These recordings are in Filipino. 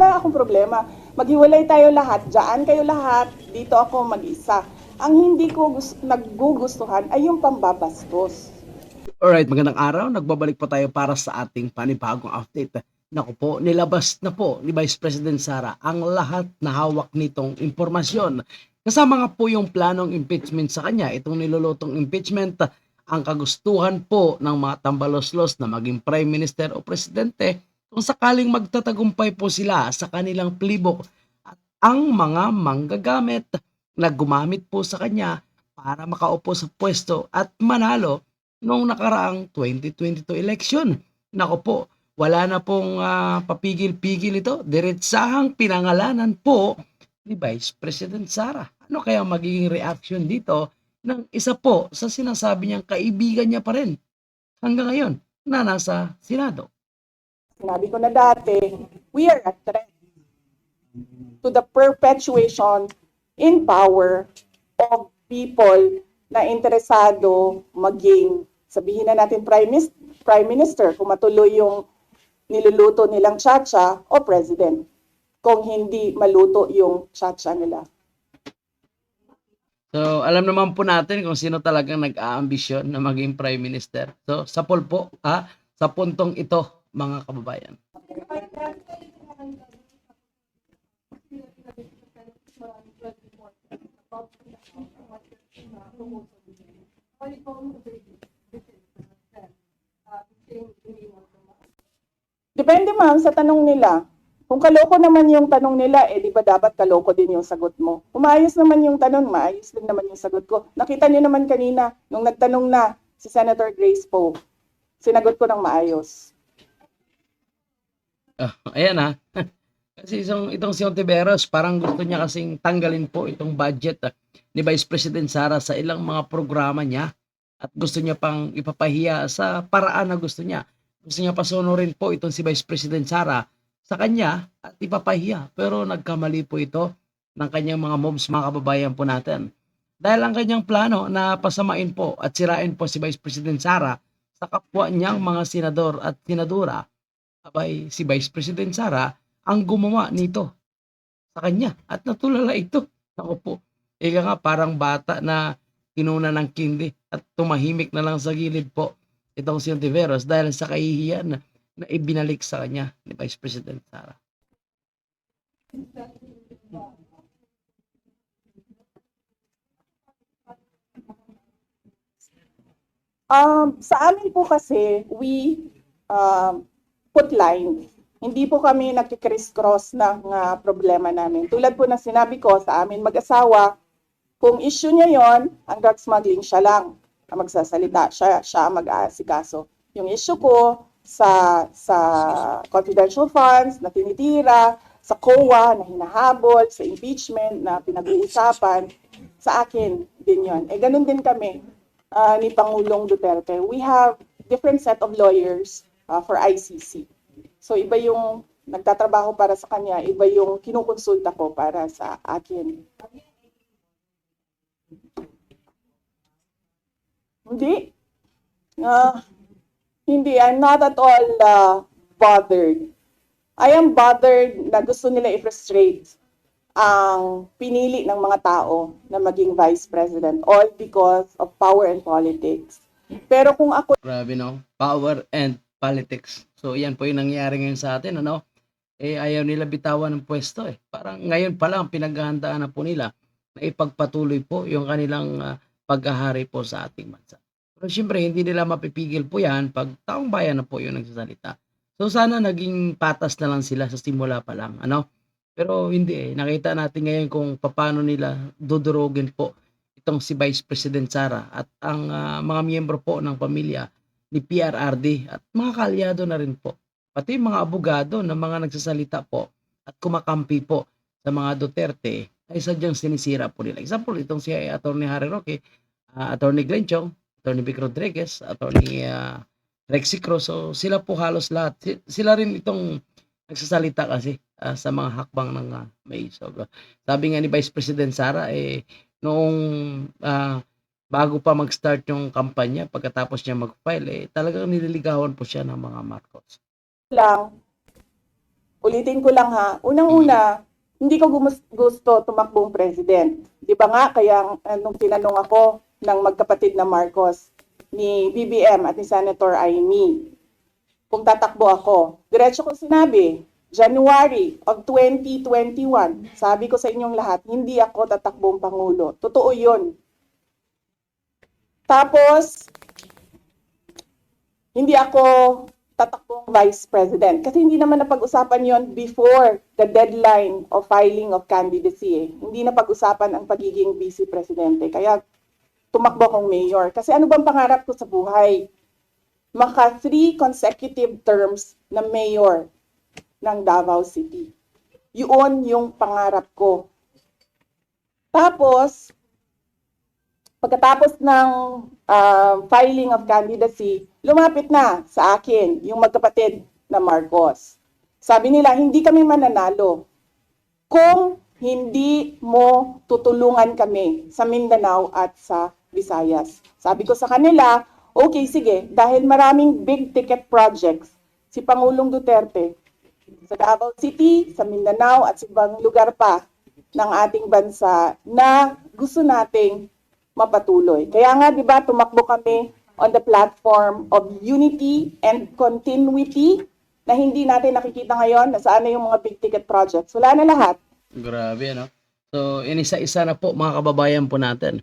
Wala akong problema. Maghiwalay tayo lahat. Diyan kayo lahat. Dito ako mag-isa. Ang hindi ko gus- naggugustuhan ay yung pambabastos. Alright, magandang araw. Nagbabalik po tayo para sa ating panibagong update. Naku po, nilabas na po ni Vice President Sara ang lahat na hawak nitong impormasyon. Kasama nga po yung planong impeachment sa kanya. Itong nilulutong impeachment, ang kagustuhan po ng mga tambaloslos na maging Prime Minister o Presidente kung sakaling magtatagumpay po sila sa kanilang plibok at ang mga manggagamit na gumamit po sa kanya para makaupo sa pwesto at manalo noong nakaraang 2022 election. Nako po, wala na pong ah, papigil-pigil ito. Diretsahang pinangalanan po ni Vice President Sara. Ano kaya magiging reaction dito ng isa po sa sinasabi niyang kaibigan niya pa rin hanggang ngayon na nasa Senado? Sinabi ko na dati, we are a threat to the perpetuation in power of people na interesado maging, sabihin na natin Prime, Prime Minister, kung matuloy yung niluluto nilang chacha o President, kung hindi maluto yung chacha nila. So, alam naman po natin kung sino talagang nag-aambisyon na maging Prime Minister. So, sa po, ha, sa puntong ito, mga kababayan. Depende ma'am sa tanong nila. Kung kaloko naman yung tanong nila, eh di ba dapat kaloko din yung sagot mo? Kung maayos naman yung tanong, maayos din naman yung sagot ko. Nakita niyo naman kanina, nung nagtanong na si Senator Grace Poe, sinagot ko ng maayos. Ah, ayan ha. Kasi itong, itong si Ontiveros, parang gusto niya kasing tanggalin po itong budget ah, ni Vice President Sara sa ilang mga programa niya at gusto niya pang ipapahiya sa paraan na gusto niya. Gusto niya pasunurin po itong si Vice President Sara sa kanya at ipapahiya. Pero nagkamali po ito ng kanyang mga moves, mga kababayan po natin. Dahil ang kanyang plano na pasamain po at sirain po si Vice President Sara sa kapwa niyang mga senador at senadora abay si Vice President Sara ang gumawa nito sa kanya at natulala ito. Ako po, ika nga parang bata na kinuna ng kindi at tumahimik na lang sa gilid po itong si Ontiveros dahil sa kahihiyan na, na ibinalik sa kanya ni Vice President Sara. Um, sa amin po kasi, we um, put line. Hindi po kami nagkikriss-cross ng ah, problema namin. Tulad po ng sinabi ko sa amin mag-asawa, kung issue niya yon, ang drug smuggling siya lang ang magsasalita, siya, siya ang mag-aasikaso. Yung issue ko sa sa confidential funds na tinitira, sa COA na hinahabol, sa impeachment na pinag-uusapan, sa akin din yon. Eh ganun din kami ah, ni Pangulong Duterte. We have different set of lawyers ah, for ICC. So iba yung nagtatrabaho para sa kanya, iba yung kinukonsulta ko para sa akin. Hindi. Ah, hindi, I'm not at all ah, bothered. I am bothered na gusto nila i-frustrate ang pinili ng mga tao na maging vice president all because of power and politics. Pero kung ako Grabe no, power and politics. So yan po yung nangyayari ngayon sa atin, ano? Eh ayaw nila bitawan ng pwesto eh. Parang ngayon pa lang pinaghahandaan na po nila na ipagpatuloy po yung kanilang ah, paghahari po sa ating bansa. Pero siyempre, hindi nila mapipigil po yan pag taong bayan na po yung nagsasalita. So sana naging patas na lang sila sa simula pa lang, ano? Pero hindi eh. Nakita natin ngayon kung paano nila dudurugin po itong si Vice President Sara at ang ah, mga miyembro po ng pamilya ni PRRD at mga kaalyado na rin po. Pati mga abogado na mga nagsasalita po at kumakampi po sa mga Duterte ay sadyang sinisira po nila. Example, itong si Atty. Harry Roque, uh, Atty. Glenn Chong, Atty. Vic Rodriguez, Atty. Uh, Rexy Cruz. So sila po halos lahat. Si- Sila rin itong nagsasalita kasi ah, sa mga hakbang ng uh, may. So, sabi nga ni Vice President Sara, eh, noong ah, bago pa mag-start yung kampanya, pagkatapos niya mag-file, eh, talagang nililigawan po siya ng mga Marcos. lang ulitin ko lang ha, unang-una, hindi ko gusto tumakbong president. Di ba nga, kaya nung tinanong ako ng magkapatid na Marcos, ni BBM at ni Senator Aimee, kung tatakbo ako, diretso ko sinabi, January of 2021, sabi ko sa inyong lahat, hindi ako tatakbong Pangulo. Totoo yun. Tapos, hindi ako tatakbong Vice President. Kasi hindi naman napag-usapan yon before the deadline of filing of candidacy. Eh. Hindi napag-usapan ang pagiging Vice Presidente. Kaya tumakbo akong mayor. Kasi ano bang pangarap ko sa buhay? Maka three consecutive terms na mayor ng Davao City. Yun yung pangarap ko. Tapos, pagkatapos ng uh, filing of candidacy, lumapit na sa akin yung magkapatid na Marcos. Sabi nila, hindi kami mananalo kung hindi mo tutulungan kami sa Mindanao at sa Visayas. Sabi ko sa kanila, okay, sige, dahil maraming big ticket projects si Pangulong Duterte sa Davao City, sa Mindanao at sa ibang lugar pa ng ating bansa na gusto nating mapatuloy. Kaya nga, di ba, tumakbo kami on the platform of unity and continuity na hindi natin nakikita ngayon na saan na yung mga big ticket projects. Wala na lahat. Grabe, ano? So, inisa-isa na po mga kababayan po natin.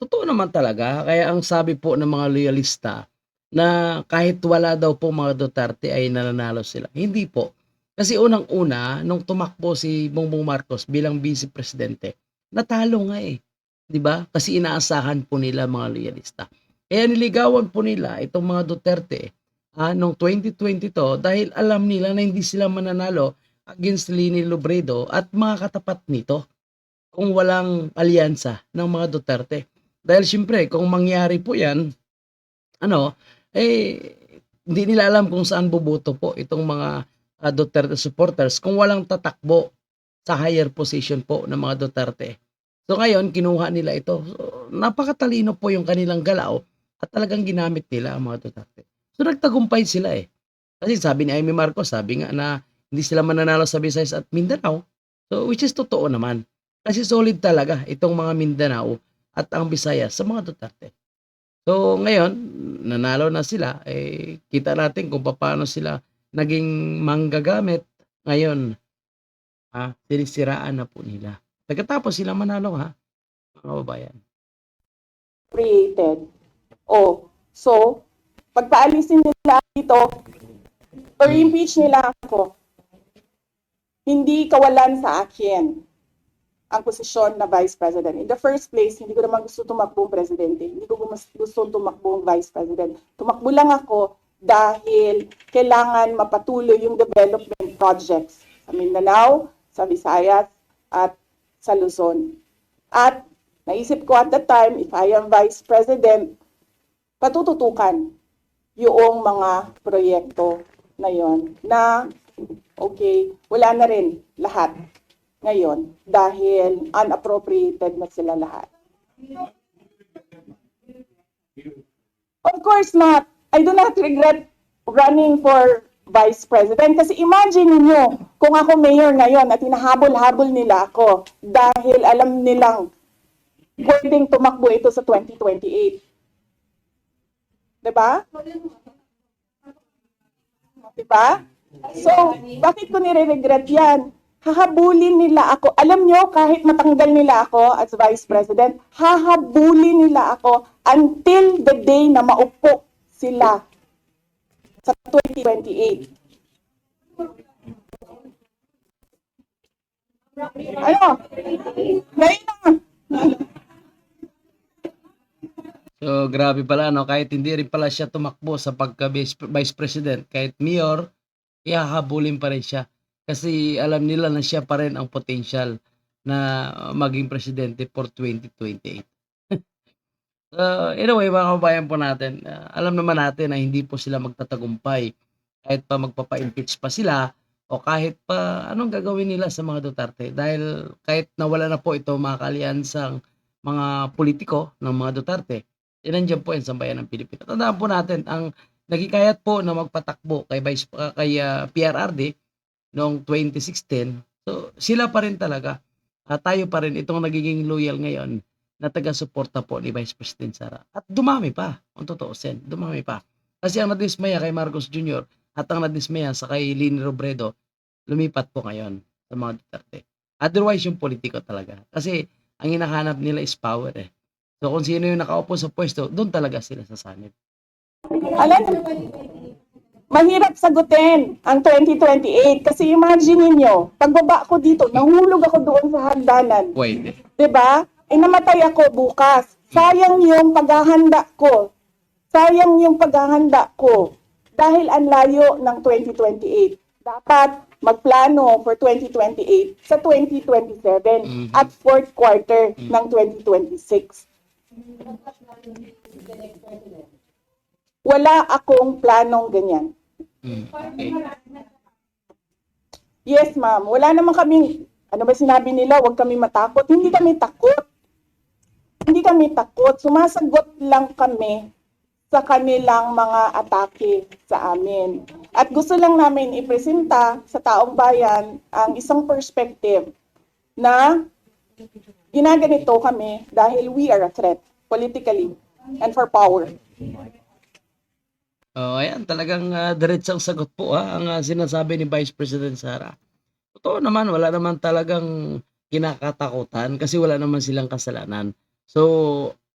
Totoo naman talaga, kaya ang sabi po ng mga loyalista na kahit wala daw po mga Duterte ay nananalo sila. Hindi po. Kasi unang-una, nung tumakbo si Bongbong Marcos bilang vice presidente, natalo nga eh. 'Di ba? Kasi inaasahan po nila mga loyalista. Kaya niligawan po nila itong mga Duterte ah, noong 2022 dahil alam nila na hindi sila mananalo against Lini Lobredo at mga katapat nito kung walang alyansa ng mga Duterte. Dahil siyempre, kung mangyari po yan, ano, eh, hindi nila alam kung saan buboto po itong mga ah, Duterte supporters kung walang tatakbo sa higher position po ng mga Duterte. So ngayon, kinuha nila ito. So, napakatalino po yung kanilang galaw at talagang ginamit nila ang mga Duterte. So nagtagumpay sila eh. Kasi sabi ni Amy Marcos, sabi nga na hindi sila mananalo sa Visayas at Mindanao. So which is totoo naman. Kasi solid talaga itong mga Mindanao at ang Visayas sa mga Duterte. So ngayon, nanalo na sila. Eh, kita natin kung paano sila naging manggagamit. Ngayon, ha, sinisiraan na po nila. Pagkatapos sila manalo ha, mga kababayan. created. Oh, so, pagpaalisin nila dito, or impeach nila ako, hindi kawalan sa akin ang posisyon na Vice President. In the first place, hindi ko naman gusto tumakbong presidente. Hindi ko gusto tumakbong Vice President. Tumakbo lang ako dahil kailangan mapatuloy yung development projects sa Mindanao, sa Visayas, at sa Luzon. At naisip ko at that time, if I am Vice President, patututukan yung mga proyekto na yon na okay, wala na rin lahat ngayon dahil unappropriated na sila lahat. Of course not. I do not regret running for Vice President kasi imagine niyo kung ako mayor ngayon at hinahabol-habol nila ako dahil alam nilang pwedeng tumakbo ito sa 2028. 'Di ba? 'Di ba? So, bakit ko nire-regret 'yan? Hahabulin nila ako. Alam nyo, kahit matanggal nila ako as Vice President, hahabulin nila ako until the day na maupo sila sa 2028. Ano? Ngayon na. So grabe pala no, kahit hindi rin pala siya tumakbo sa pagka vice, president, kahit mayor, ihahabulin pa rin siya. Kasi alam nila na siya pa rin ang potential na maging presidente for 2028. So, anyway, mga kabayan po natin, ah, alam naman natin na hindi po sila magtatagumpay kahit pa magpapa-impeach pa sila o kahit pa anong gagawin nila sa mga Duterte dahil kahit nawala na po ito mga kalyansang mga politiko ng mga Duterte eh, po yan sa ng Pilipinas. Tandaan po natin, ang nagikayat po na magpatakbo kay, Vice, ah, kay ah, PRRD noong 2016. So, sila pa rin talaga. Ah, tayo pa rin itong nagiging loyal ngayon na taga-suporta po ni Vice President Sara. At dumami pa, kung totoo sen, dumami pa. Kasi ang nadismaya kay Marcos Jr. at ang nadismaya sa kay Lini Robredo, lumipat po ngayon sa mga Duterte. Otherwise, yung politiko talaga. Kasi ang hinahanap nila is power eh. So kung sino yung nakaupo sa pwesto, doon talaga sila sasanib. Alam, mahirap sagutin ang 2028 kasi imagine niyo, pagbaba ko dito, nahulog ako doon sa hagdanan. Pwede. 'Di ba? Eh namatay ako bukas. Sayang yung paghahanda ko. Sayang yung paghahanda ko dahil ang layo ng 2028. Dapat magplano for 2028 sa 2027 Mhm. at fourth quarter ng 2026. Wala akong planong ganyan. Mm, okay. Yes, ma'am. Wala naman kaming, ano ba sinabi nila, huwag kami matakot. Hindi kami takot. Hindi kami takot. Sumasagot lang kami sa kanilang mga atake sa amin. At gusto lang namin ipresenta sa taong bayan ang isang perspective na ginaganito kami dahil we are a threat politically and for power. Oh, ayan, talagang uh, diretsang sagot po ha, ang ah, sinasabi ni Vice President Sara. Totoo naman, wala naman talagang kinakatakutan kasi wala naman silang kasalanan. So,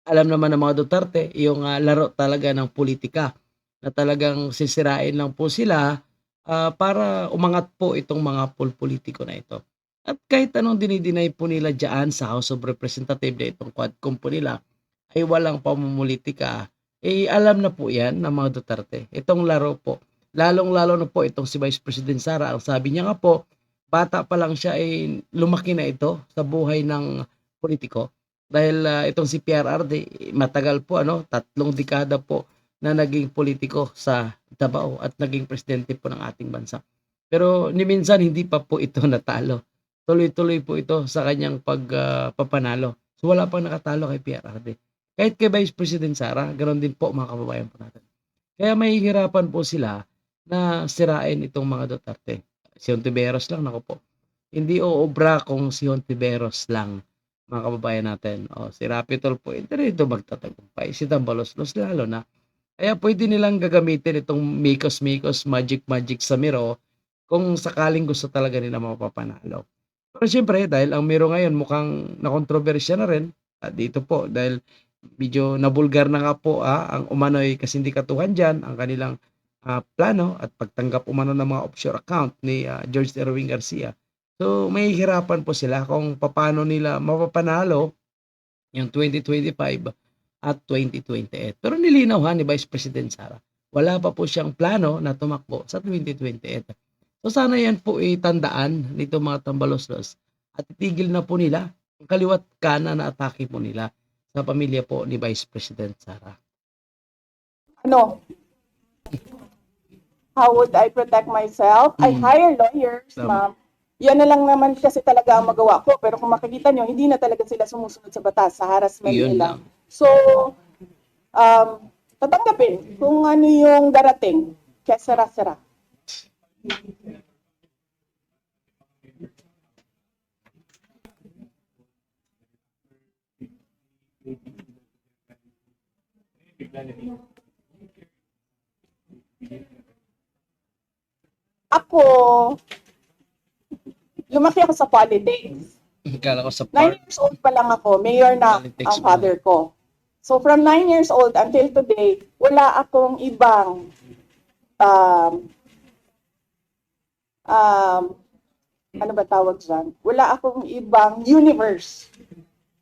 alam naman ng mga Duterte, yung ah, laro talaga ng politika na talagang sisirain lang po sila ah, para umangat po itong mga politiko na ito. At kahit anong dinidinay po nila dyan sa House of Representatives na itong quadcom po nila, ay walang pamumulitika eh alam na po yan ng mga Duterte. Itong laro po. Lalong-lalo na po itong si Vice President Sara. Ang sabi niya nga po, bata pa lang siya ay lumaki na ito sa buhay ng politiko. Dahil ah, itong si PRRD, matagal po, ano, tatlong dekada po na naging politiko sa Davao at naging presidente po ng ating bansa. Pero ni minsan hindi pa po ito natalo. Tuloy-tuloy po ito sa kanyang pagpapanalo. so wala pang nakatalo kay PRRD. Kahit kay Vice President Sara, ganoon din po mga kababayan po natin. Kaya may hirapan po sila na sirain itong mga Duterte. Si Hontiveros lang, nako po. Hindi oobra kung si Hontiveros lang, mga kababayan natin. O, si Rapitol po, rin ito magtatagumpay. Si Tambaloslos lalo na. Kaya pwede nilang gagamitin itong mikos-mikos, magic-magic sa Miro kung sakaling gusto talaga nila mapapanalo. Pero siyempre, dahil ang Miro ngayon mukhang nakontrobersya na rin, at dito po, dahil medyo nabulgar na nga po ah, ang umano'y kasindikatuhan dyan, ang kanilang ah, plano at pagtanggap umano ng mga offshore account ni ah, George Erwin Garcia. So may hirapan po sila kung paano nila mapapanalo yung 2025 at 2028. Pero nilinaw ha ni Vice President Sara, wala pa po siyang plano na tumakbo sa 2028. So sana yan po itandaan nito mga tambaloslos at itigil na po nila ang kaliwat kanan na atake po nila sa pamilya po ni Vice President Sara. Ano? How would I protect myself? I Mm. hire lawyers, ma'am. Yan na lang naman kasi talaga ang magawa ko. Pero kung makikita nyo, hindi na talaga sila sumusunod sa batas, sa harassment Yun nila. lang. So, um, tatanggapin kung ano yung darating. Kaya sara-sara. Ako, lumaki ako sa politics. Kala ko sa Nine part. years old pa lang ako, mayor na Politics ang father ko. So from nine years old until today, wala akong ibang um, um, ano ba tawag dyan? Wala akong ibang universe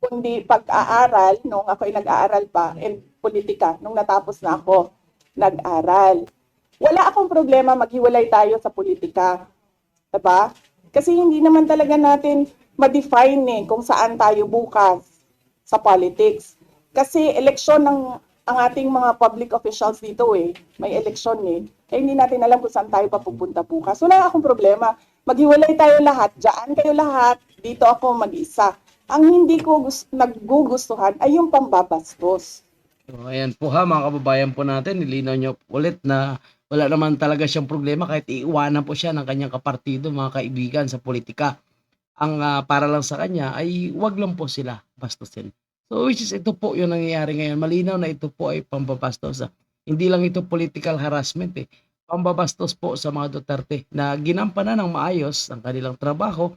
kundi pag-aaral nung ako ay nag-aaral pa and politika nung natapos na ako nag-aral. Wala akong problema maghiwalay tayo sa politika. Diba? Kasi hindi naman talaga natin ma-define eh kung saan tayo bukas sa politics. Kasi eleksyon ng ang ating mga public officials dito eh. May eleksyon eh. Kaya hindi natin alam kung saan tayo papupunta bukas. Wala akong problema. Maghiwalay tayo lahat. Diyan kayo lahat. Dito ako mag-isa. Ang hindi ko gus- naggugustuhan ay yung pambabastos. So, ayan po ha mga kababayan po natin, nilinaw nyo ulit na wala naman talaga siyang problema kahit iiwanan po siya ng kanyang kapartido, mga kaibigan sa politika. Ang ah, para lang sa kanya ay wag lang po sila bastusin. So which is ito po yung nangyayari ngayon. Malinaw na ito po ay pambabastos. ah. Hindi lang ito political harassment eh. Pambabastos po sa mga Duterte na ginampanan ng maayos ang kanilang trabaho.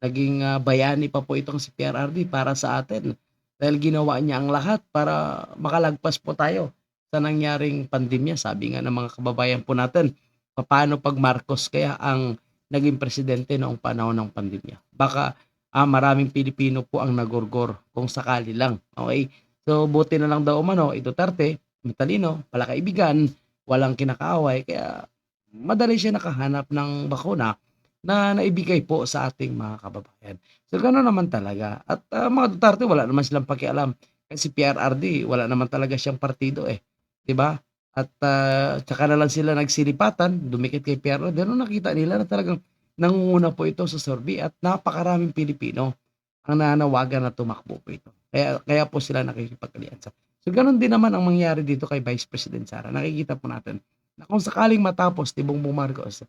Naging ah, bayani pa po itong si PRRD para sa atin. Dahil ginawa niya ang lahat para makalagpas po tayo sa nangyaring pandemya. Sabi nga ng mga kababayan po natin, paano pag Marcos kaya ang naging presidente noong panahon ng pandemya. Baka ah, maraming Pilipino po ang nagorgor kung sakali lang. Okay? So buti na lang daw umano, ito Duterte, matalino, palakaibigan, walang kinakaaway, kaya madali siya nakahanap ng bakuna na naibigay po sa ating mga kababayan. So gano'n naman talaga. At ah, mga Duterte wala naman silang pakialam. Kasi PRRD, wala naman talaga siyang partido eh. 'Di ba? At ah, tsaka na lang sila nagsilipatan, dumikit kay PRRD. Ano nakita nila na talagang nangunguna po ito sa survey at napakaraming Pilipino ang nanawagan na tumakbo po ito. Kaya, kaya po sila nakikipag-aliansa. So ganun din naman ang mangyari dito kay Vice President Sara. Nakikita po natin na kung sakaling matapos ni Bongbong Marcos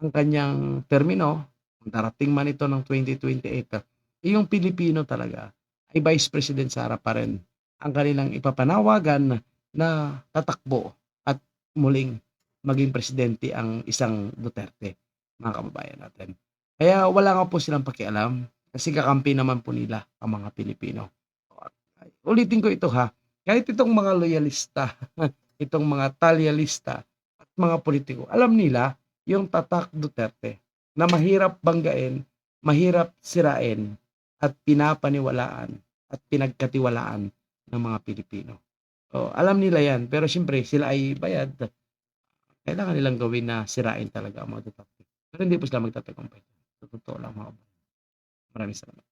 ang kanyang termino, darating man ito ng 2028, eh, yung Pilipino talaga ay Vice President Sara pa rin ang kanilang ipapanawagan na tatakbo at muling maging presidente ang isang Duterte, mga kababayan natin. Kaya wala nga po silang pakialam kasi kakampi naman po nila ang mga Pilipino. Ulitin ko ito ha, kahit itong mga loyalista, itong mga talyalista at mga politiko, alam nila yung tatak Duterte na mahirap banggain, mahirap sirain at pinapaniwalaan at pinagkatiwalaan ng mga Pilipino. O, alam nila yan, pero siyempre sila ay bayad. Kailangan nilang gawin na sirain talaga ang mga Duterte. Pero hindi po sila magtatagumpay. Totoo lang mga. Maraming salamat.